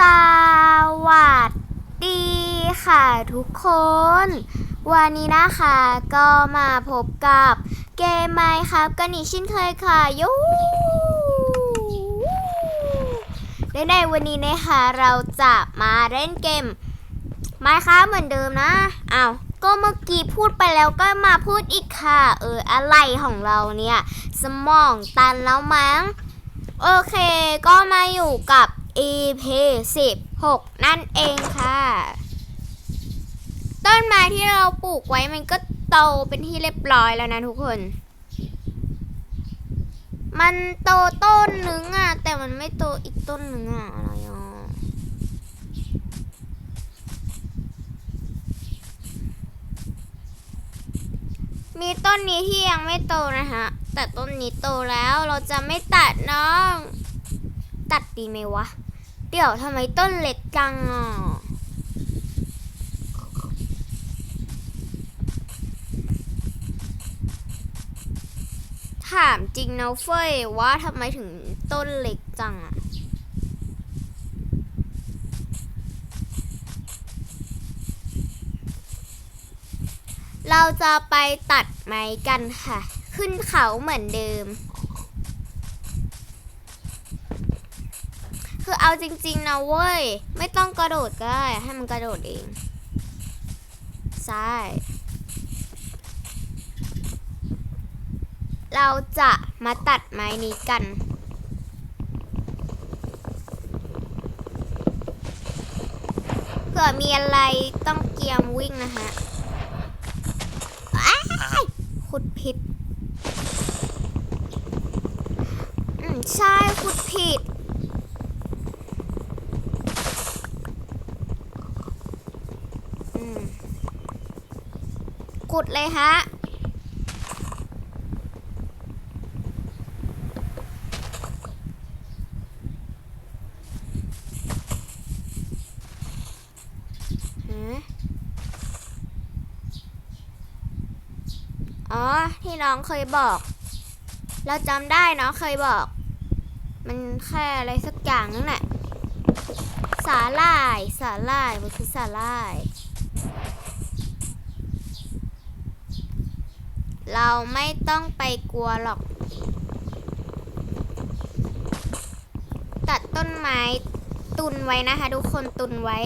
สวัสดีค่ะทุกคน วันนี้นะคะก็มาพบกับเกมไมค์ครับกันอีกเช่นเคยค่ะยูและในวันนี้นะคะเราจะมาเล่นเกมไมค์ครับเหมือนเดิมนะอ้าวก็เมื่อกี้พูดไปแล้วก็มาพูดอีกค่ะ เอออะไรของเราเนี่ย สมองตันแล้วมั้ง โอเค ก็มาอยู่กับ EP 16 นั่นเองค่ะ ต้นไม้ที่เราปลูกไว้มันก็โตเป็นที่เรียบร้อยแล้วนะทุกคน มันโตต้นหนึ่งอะแต่มันไม่โตอีกต้นหนึ่งอะอะไรอะมีต้นนี้ที่ยังไม่โตนะคะ แต่ต้นนี้โตแล้วเราจะไม่ตัดน้อง ตัดดีไหมวะ เดี๋ยวทำไมต้นเล็กจังอะถามจริงนะเฟยว่าทำไมถึงต้นเล็กจังอะเราจะไปตัดไม้กันค่ะ ขึ้นเขาเหมือนเดิม คือเอาจริง ๆ นะเว้ย ไม่ต้องกระโดดก็ได้ ให้มันกระโดดเองใช่เราจะมาตัดไม้นี้กัน เผื่อมีอะไรต้องเกียมวิ่งนะฮะขุดผิด อืมใช่ขุดผิด อืมขุ ดเลยฮะ อ๋อ ที่น้องเคยบอก เราจำได้เนาะเคยบอก มันแค่อะไรสักอย่างนั่นแหละสาลาย สาลาย มันคือสาลาย เราไม่ต้องไปกลัวหรอก ตัดต้นไม้ตุนไว้นะคะ ทุกคนตุนไว้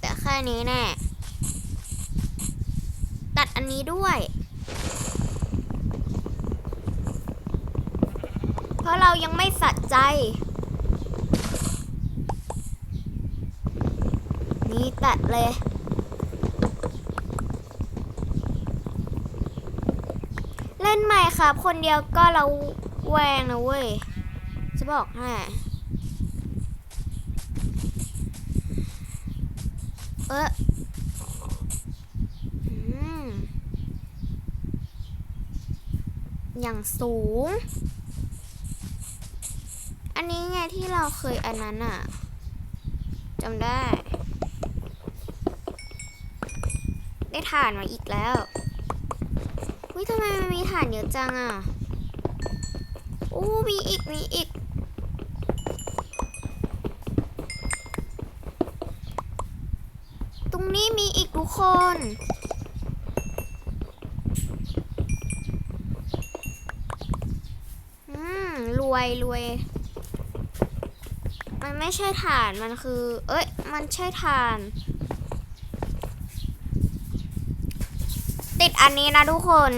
แต่แค่นี้แน่ตัดอันนี้ด้วย เพราะเรายังไม่สัดใจ นี่ ตัดเลยเล่นใหม่ครับ คนเดียวก็เราแวงนะเว้ย จะบอกให้เอออืมอย่างสูง อันนี้ไงที่เราเคยอันนั้นอะจำได้ ได้ถ่านมาอีกแล้ววิทำไมมันมีถ่านเยอะจังอะอู้มีอีก มีอีก ตรงนี้มีอีกทุกคนอืมรวยรวย มันไม่ใช่ฐาน มันคือ เอ้ย มันใช่ฐาน ติดอันนี้นะทุกคน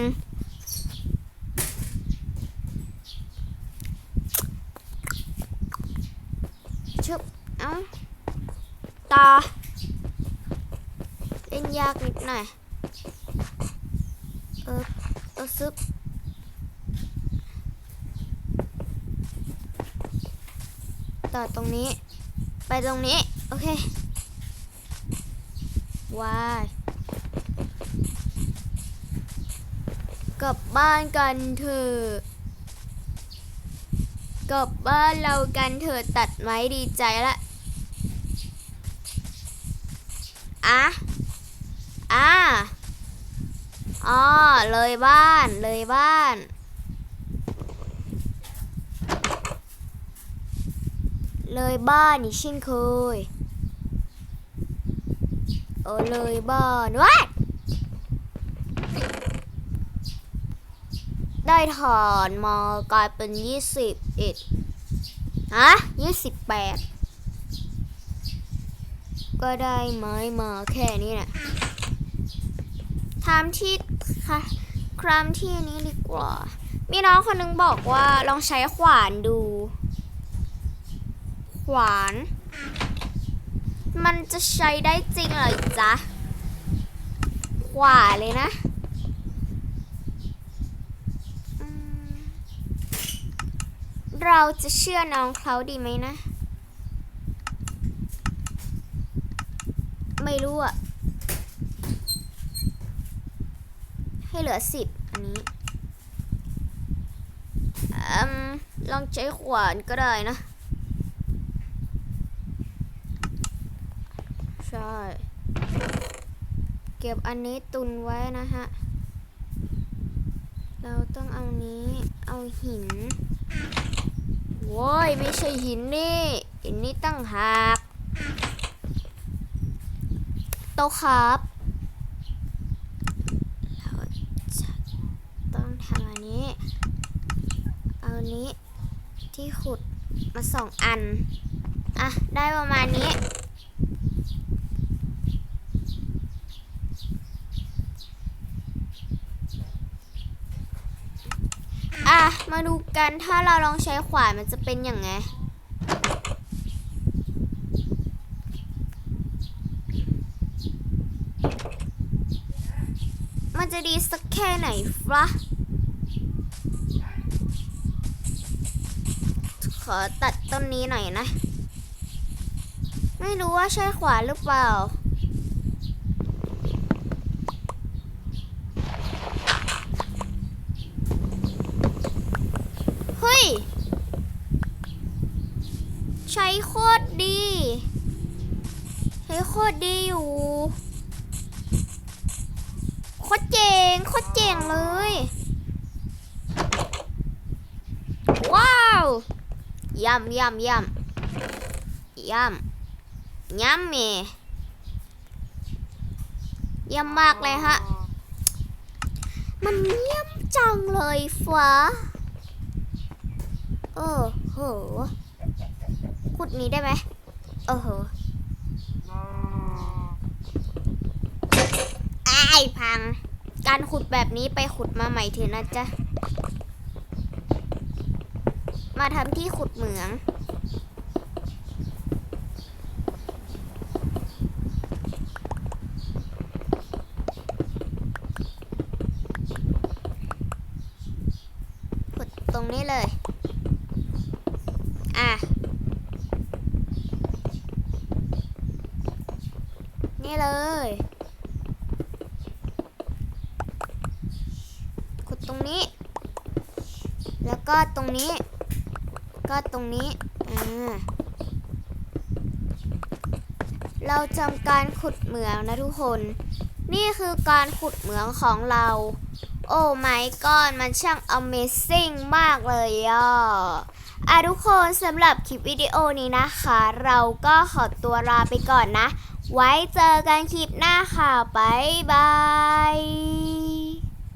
ชึบเอ้าตาเล่นยากนิดหน่อย เออ เออซึบต่อตรงนี้ ไปตรงนี้ โอเค ว้าย กลับบ้านกันเถอะกลับบ้านเรากันเถอะตัดไม้ดีใจละอะอ่าอ๋อเลยบ้านเลยบ้านเลยบ้านอีกเช่นเคยเออเลยบ้านว้า ได้ถอนมากลายเป็นยี่สิบเอ็ดฮะยี่สิบแปดก็ได้ไม้มาแค่นี้นะทำที่ค่ะครามที่นี้ดีกว่า มีน้องคนนึงบอกว่าลองใช้ขวานดู ขวาน มันจะใช้ได้จริงเหรอจ๊ะ ขวานเลยนะอืม เราจะเชื่อน้องเขาดีไหมนะ ไม่รู้อะให้เหลือสิบอันนี้อืมลองใช้ขวานก็ได้นะ ใช่ เก็บอันนี้ตุนไว้นะฮะ เราต้องเอานี้เอาหิน ว้ยไม่ใช่หินนี่หินนี่ตั้งหากโตะครับเราจะต้องทำอันนี้ เอาอันนี้ที่ขุดมาสองอัน อะ ได้ประมาณนี้ อะ มาดูกันถ้าเราลองใช้ขวานมันจะเป็นอย่างไง มันจะดีสักแค่ไหนฟะขอตัดต้นนี้หน่อยนะ ไม่รู้ว่าใช่ขวานหรือเปล่า ย ใช้โคตรดี ใช้โคตรดีอยู่ โคตรเจ๋ง โคตรเจ๋งเลย ว้าวยำยำยำยำยำเมยำมากเลยฮะ มันเยี่ยมจังเลยฟ้า เออโหขุดนี้ได้ไหมเออโหไอ้ายพัง การขุดแบบนี้ไปขุดมาใหม่เถอะนะจ๊ะ มาทำที่ขุดเหมืองขุดตรงนี้เลย อะ นี่เลย ขุดตรงนี้ แล้ว ก็ตรงนี้ ก็ตรงนี้อ่าเราจำการขุดเหมืองนะทุกคน นี่คือการขุดเหมืองของเรา โอ้ไม่ก้อนมันช่าง Amazing มากเลยอะอะทุกคนสำหรับคลิปวิดีโอนี้นะคะ เราก็ขอตัวลาไปก่อนนะ ไว้เจอกันคลิปหน้าค่ะ บ๊ายบาย